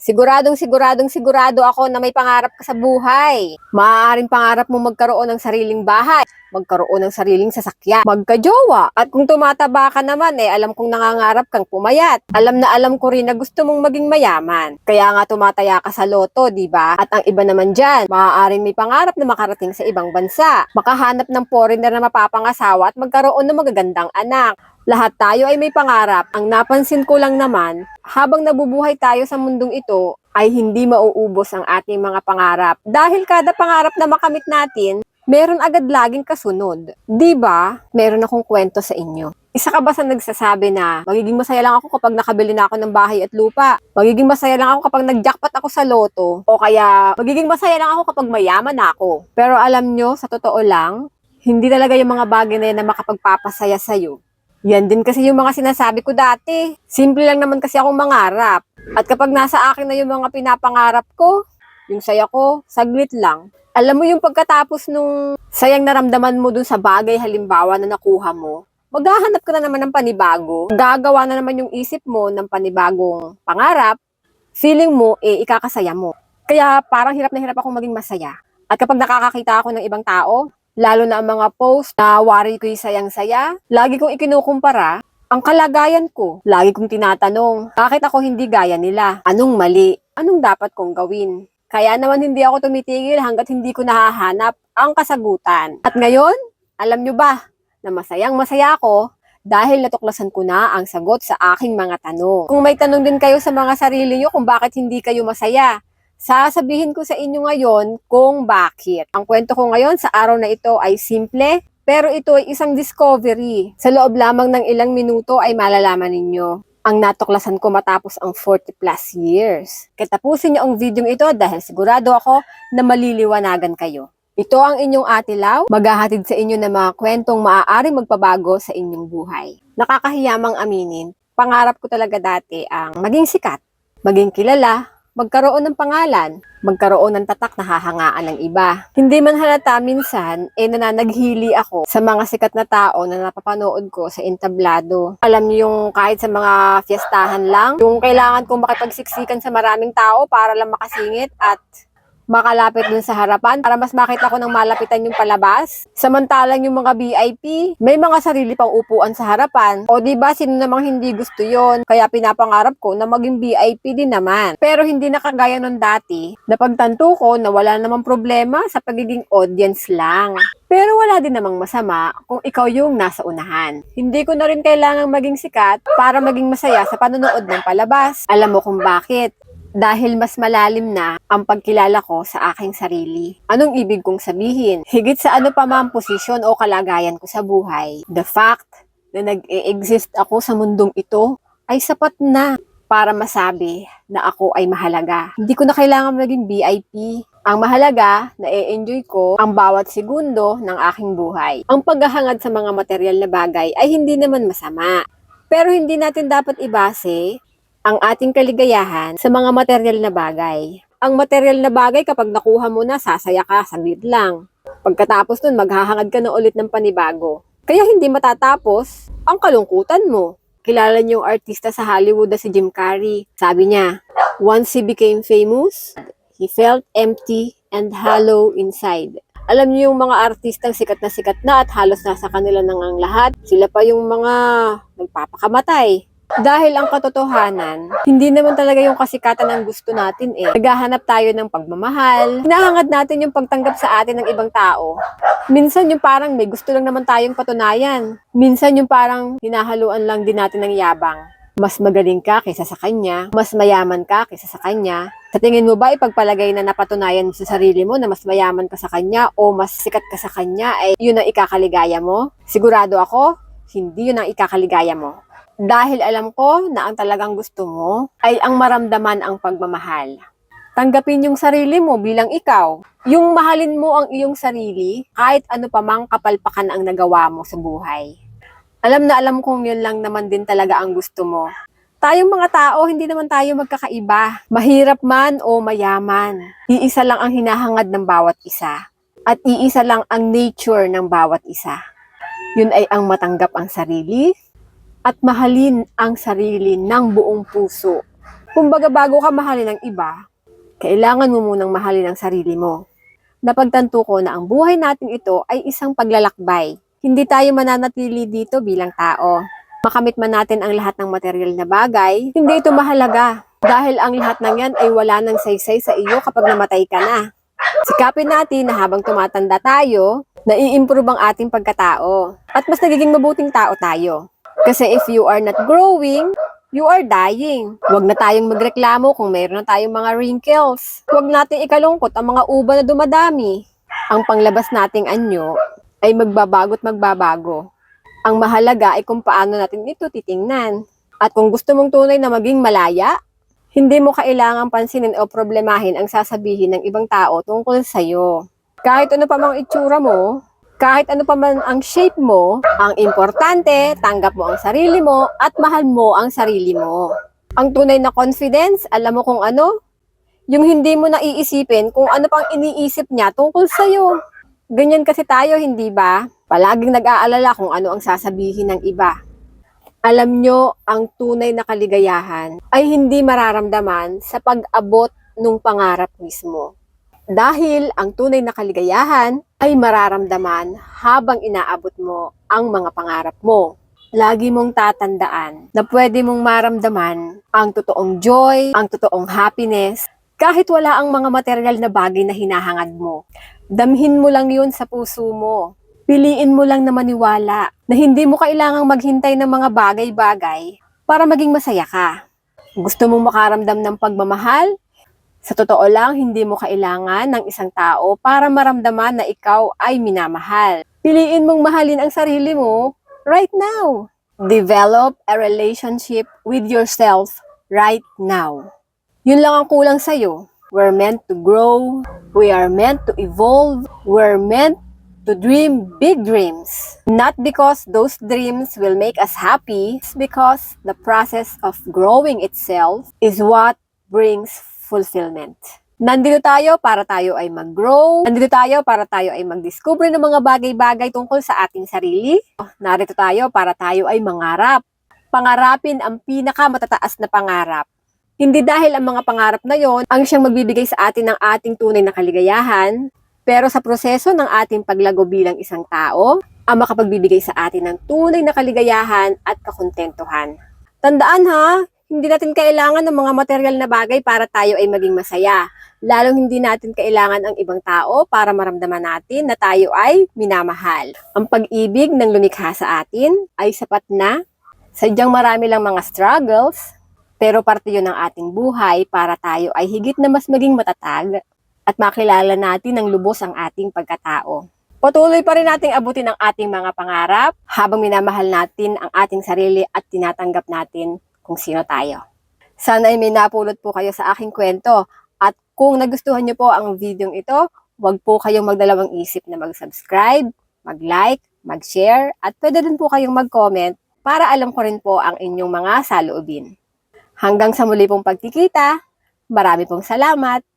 Siguradong siguradong sigurado ako na may pangarap ka sa buhay. Maaaring pangarap mo magkaroon ng sariling bahay, magkaroon ng sariling sasakyan, magkajowa. At kung tumataba ka naman eh, alam kong nangangarap kang pumayat. Alam na alam ko rin na gusto mong maging mayaman. Kaya nga tumataya ka sa loto, di ba? At ang iba naman dyan, maaaring may pangarap na makarating sa ibang bansa. Makahanap ng foreigner na mapapangasawa at magkaroon ng magagandang anak. Lahat tayo ay may pangarap. Ang napansin ko lang naman, habang nabubuhay tayo sa mundong ito, ay hindi mauubos ang ating mga pangarap. Dahil kada pangarap na makamit natin, meron agad laging kasunod. 'Di ba? Meron akong kwento sa inyo. Isa ka ba sa nagsasabi na magiging masaya lang ako kapag nakabili na ako ng bahay at lupa? Magiging masaya lang ako kapag nag-jackpot ako sa loto? O kaya magiging masaya lang ako kapag mayaman ako? Pero alam nyo, sa totoo lang, hindi talaga yung mga bagay na yan na makapagpapasaya sa'yo. Yan din kasi yung mga sinasabi ko dati. Simple lang naman kasi akong mangarap. At kapag nasa akin na yung mga pinapangarap ko, yung saya ko, saglit lang. Alam mo yung pagkatapos nung sayang naramdaman mo dun sa bagay halimbawa na nakuha mo, maghahanap ka na naman ng panibago. Gagawa na naman yung isip mo ng panibagong pangarap, feeling mo, eh, ikakasaya mo. Kaya parang hirap na hirap akong maging masaya. At kapag nakakakita ako ng ibang tao, lalo na ang mga post na wari ko'y sayang-saya, lagi kong ikinukumpara ang kalagayan ko. Lagi kong tinatanong, bakit ako hindi gaya nila? Anong mali? Anong dapat kong gawin? Kaya naman hindi ako tumitigil hanggat hindi ko nahahanap ang kasagutan. At ngayon, alam nyo ba na masayang masaya ako dahil natuklasan ko na ang sagot sa aking mga tanong. Kung may tanong din kayo sa mga sarili nyo kung bakit hindi kayo masaya, sasabihin ko sa inyo ngayon kung bakit. Ang kwento ko ngayon sa araw na ito ay simple, pero ito ay isang discovery. Sa loob lamang ng ilang minuto ay malalaman ninyo ang natuklasan ko matapos ang 40 plus years. Katapusin niyo ang video ito dahil sigurado ako na maliliwanagan kayo. Ito ang inyong Ate Lau, maghahatid sa inyo ng mga kwentong maaaring magpabago sa inyong buhay. Nakakahiyamang aminin, pangarap ko talaga dati ang maging sikat, maging kilala, magkaroon ng pangalan, magkaroon ng tatak na hahangaan ng iba. Hindi man halata minsan, eh nananaghili ako sa mga sikat na tao na napapanood ko sa entablado. Alam niyo yung kahit sa mga fiestahan lang, yung kailangan kong makipagsiksikan sa maraming tao para lang makasingit at makalapit dun sa harapan para mas makita ko ng malapitan yung palabas. Samantalang yung mga VIP, may mga sarili pang upuan sa harapan. O di ba sino namang hindi gusto yon? Kaya pinapangarap ko na maging VIP din naman. Pero hindi nakagaya nung dati. Napagtanto ko na wala namang problema sa pagiging audience lang. Pero wala din namang masama kung ikaw yung nasa unahan. Hindi ko na rin kailangang maging sikat para maging masaya sa panonood ng palabas. Alam mo kung bakit? Dahil mas malalim na ang pagkilala ko sa aking sarili. Anong ibig kong sabihin? Higit sa ano pa man posisyon o kalagayan ko sa buhay, the fact na nag-e-exist ako sa mundong ito ay sapat na para masabi na ako ay mahalaga. Hindi ko na kailangan maging VIP. Ang mahalaga, na enjoy ko ang bawat segundo ng aking buhay. Ang paghahangad sa mga material na bagay ay hindi naman masama. Pero hindi natin dapat ibase ang ating kaligayahan sa mga material na bagay. Ang material na bagay kapag nakuha mo na, sasaya ka, saglit lang. Pagkatapos nun, maghahangad ka na ulit ng panibago. Kaya hindi matatapos ang kalungkutan mo. Kilala niyo yung artista sa Hollywood na si Jim Carrey. Sabi niya, once he became famous, he felt empty and hollow inside. Alam niyo yung mga artistang sikat na sikat na at halos nasa kanila nang ang lahat. Sila pa yung mga nagpapakamatay. Dahil ang katotohanan, hindi naman talaga yung kasikatan ang gusto natin eh. Naghahanap tayo ng pagmamahal. Hinahangad natin yung pagtanggap sa atin ng ibang tao. Minsan yung parang may gusto lang naman tayong patunayan. Minsan yung parang hinahaluan lang din natin ng yabang. Mas magaling ka kaysa sa kanya. Mas mayaman ka kaysa sa kanya. Sa tingin mo ba ipagpalagay na napatunayan mo sa sarili mo na mas mayaman ka sa kanya o mas sikat ka sa kanya ay yun ang ikakaligaya mo? Sigurado ako, hindi yun ang ikakaligaya mo. Dahil alam ko na ang talagang gusto mo ay ang maramdaman ang pagmamahal. Tanggapin yung sarili mo bilang ikaw. Yung mahalin mo ang iyong sarili kahit ano pa mang kapalpakan ang nagawa mo sa buhay. Alam na alam kong yun lang naman din talaga ang gusto mo. Tayong mga tao, hindi naman tayo magkakaiba. Mahirap man o mayaman. Iisa lang ang hinahangad ng bawat isa. At iisa lang ang nature ng bawat isa. Yun ay ang matanggap ang sarili, at mahalin ang sarili ng buong puso. Kumbaga bago ka mahalin ng iba, kailangan mo munang mahalin ang sarili mo. Napagtanto ko na ang buhay natin ito ay isang paglalakbay. Hindi tayo mananatili dito bilang tao. Makamit man natin ang lahat ng material na bagay, hindi ito mahalaga. Dahil ang lahat ng yan ay wala ng saysay sa iyo kapag namatay ka na. Sikapin natin na habang tumatanda tayo, nai-improve ang ating pagkatao. At mas nagiging mabuting tao tayo. Kasi if you are not growing, you are dying. Huwag na tayong magreklamo kung mayroon na tayong mga wrinkles. Huwag nating ikalungkot ang mga uba na dumadami. Ang panglabas nating anyo ay magbabago't magbabago. Ang mahalaga ay kung paano natin ito titingnan. At kung gusto mong tunay na maging malaya, hindi mo kailangang pansinin o problemahin ang sasabihin ng ibang tao tungkol sa'yo. Kahit ano pa mang itsura mo, kahit ano pa man ang shape mo, ang importante, tanggap mo ang sarili mo at mahal mo ang sarili mo. Ang tunay na confidence, alam mo kung ano? Yung hindi mo naiisipin kung ano pang iniisip niya tungkol sa'yo. Ganyan kasi tayo, hindi ba? Palaging nag-aalala kung ano ang sasabihin ng iba. Alam nyo, ang tunay na kaligayahan ay hindi mararamdaman sa pag-abot ng pangarap mismo. Dahil ang tunay na kaligayahan ay mararamdaman habang inaabot mo ang mga pangarap mo. Lagi mong tatandaan na pwede mong maramdaman ang totoong joy, ang totoong happiness, kahit wala ang mga material na bagay na hinahangad mo. Damhin mo lang yun sa puso mo. Piliin mo lang na maniwala na hindi mo kailangang maghintay ng mga bagay-bagay para maging masaya ka. Gusto mong makaramdam ng pagmamahal? Sa totoo lang, hindi mo kailangan ng isang tao para maramdaman na ikaw ay minamahal. Piliin mong mahalin ang sarili mo right now. Develop a relationship with yourself right now. Yun lang ang kulang sa'yo. We're meant to grow. We are meant to evolve. We're meant to dream big dreams. Not because those dreams will make us happy, it's because the process of growing itself is what brings fulfillment. Nandito tayo para tayo ay mag-grow. Nandito tayo para tayo ay mag-discover ng mga bagay-bagay tungkol sa ating sarili. Narito tayo para tayo ay mangarap. Pangarapin ang pinakamatataas na pangarap. Hindi dahil ang mga pangarap na yon ang siyang magbibigay sa atin ng ating tunay na kaligayahan, pero sa proseso ng ating paglago bilang isang tao, ang makapagbibigay sa atin ng tunay na kaligayahan at kakontentuhan. Tandaan ha, hindi natin kailangan ng mga material na bagay para tayo ay maging masaya. Lalong hindi natin kailangan ang ibang tao para maramdaman natin na tayo ay minamahal. Ang pag-ibig ng lumikha sa atin ay sapat na. Sadyang marami lang mga struggles, pero parte yun ng ating buhay para tayo ay higit na mas maging matatag at makilala natin ng lubos ang ating pagkatao. Patuloy pa rin nating abutin ang ating mga pangarap habang minamahal natin ang ating sarili at tinatanggap natin kung sino tayo. Sana ay may napulot po kayo sa aking kwento at kung nagustuhan niyo po ang video ito, huwag po kayong magdalawang isip na mag-subscribe, mag-like, mag-share at pwede din po kayong mag-comment para alam ko rin po ang inyong mga saloobin. Hanggang sa muli pong pagkikita, marami pong salamat!